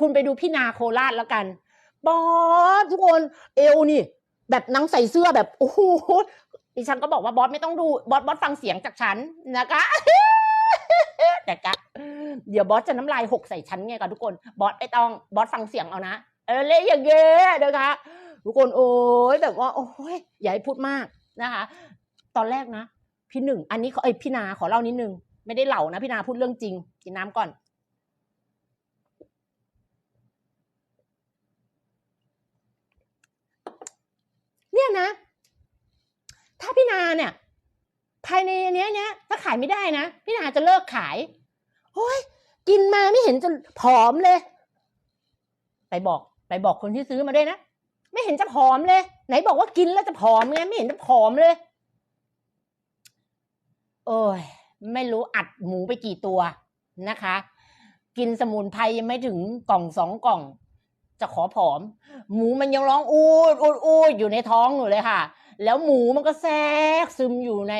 คุณไปดูพี่นาโคราชแล้วกันบอสทุกคนเอวนี่ แบบนังใส่เสื้อแบบโอ้โหดิฉันก็บอกว่าบอสไม่ต้องดูบอสบอสฟังเสียงจากฉันนะคะนะคะเดี๋ยวบอสจะน้ำลายหกใส่ฉันไงคะทุกคนบอสไม่ต้องบอสฟังเสียงเอานะเออเละอย่างเงี้ยนะคะทุกคนโอ้ยแบบว่า โอ้ยอย่าให้พูดมากนะคะ ตอนแรกนะ พี่หนึ่งอันนี้เขาไอพี่นาขอเล่านิดนึงไม่ได้เหล่านะพี่นาพูดเรื่องจริงกินน้ำก่อน เนี่ยนะ ถ้าพี่ นาเนี่ยภายในเนี้ยเนี้ยถ้าขายไม่ได้นะพี่นาจะเลิกขายโอ้ยกินมาไม่เห็นจะผอมเลย ไปบอก ไปบอกคนที่ซื้อมาด้วยนะ ไม่เห็นจะผอมเลย ไหนบอกว่ากินแล้วจะผอมไงไม่เห็นจะผอมเลย โอ้ยไม่รู้อัดหมูไปกี่ตัวนะคะ กินสมุนไพรยังไม่ถึงกล่องสองกล่อง จะขอผอม หมูมันยังร้องอูดอูดอูดอยู่ในท้องอยู่เลยค่ะ แล้วหมูมันก็แทรกซึมอยู่ใน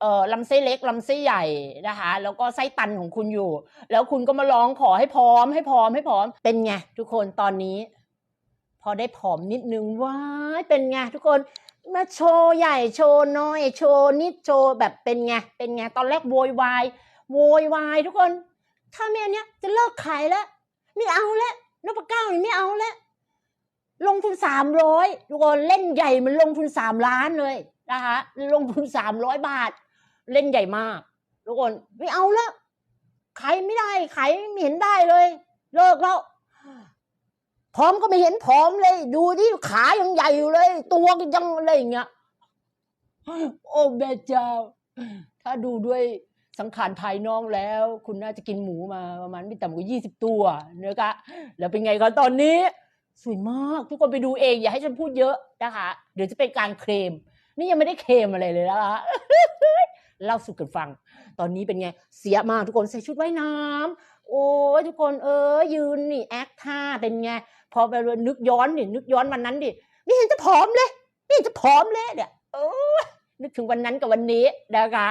เอ่อลำไส้เล็กลำไส้ใหญ่นะคะ แล้วก็ไส้ตันของคุณอยู่ แล้วคุณก็มาร้องขอให้พร้อมให้พร้อมให้พร้อมเป็นไงทุกคนตอนนี้ พอได้ผอมนิดนึงว้ายเป็นไงทุกคนมาโชว์ใหญ่โชว์น้อยโชว์นิดโชว์แบบเป็นไงเป็นไงตอนแรกโวยวายโวยวายทุกคน ถ้าแม่เนี้ยจะเลิกขายแล้วไม่เอาแล้วนพเก้านี่ไม่เอาแล้ว ลงทุนสามร้อยทุกคนเล่นใหญ่มันลงทุนสามล้านเลยนะคะลงทุนสามร้อยบาท เล่นใหญ่มากทุกคนไม่เอาแล้วขายไม่ได้ขายไม่เห็นได้เลย เลิกแล้วพร้อมก็ไม่เห็นพร้อมเลย ดูที่ขายังใหญ่อยู่เลย ตัวก็ยังอะไรอย่างเงี้ยโอ้แม่เจ้า ถ้าดูด้วยสังขารภายนอกแล้ว คุณน่าจะกินหมูมาประมาณไม่ต่ำกว่ายี่สิบตัวเนะคะแล้วเป็นไงกันตอนนี้ สวยมาก ทุกคนไปดูเอง อย่าให้ฉันพูดเยอะนะคะ เดี๋ยวจะเป็นการเคลม นี่ยังไม่ได้เคลมอะไรเลยนะคะเล่าสู่กันฟัง ตอนนี้เป็นไง เสียมากทุกคนใส่ชุดว่ายน้ำโอ้ยทุกคนเออยืนนี่แอคท่าเป็นไง พอไปนึกย้อนดินึกย้อนวันนั้นดิไม่เห็นจะผอมเลยไม่เห็นจะผอมเลยเนี่ยเออนึกถึงวันนั้นกับวันนี้นะคะ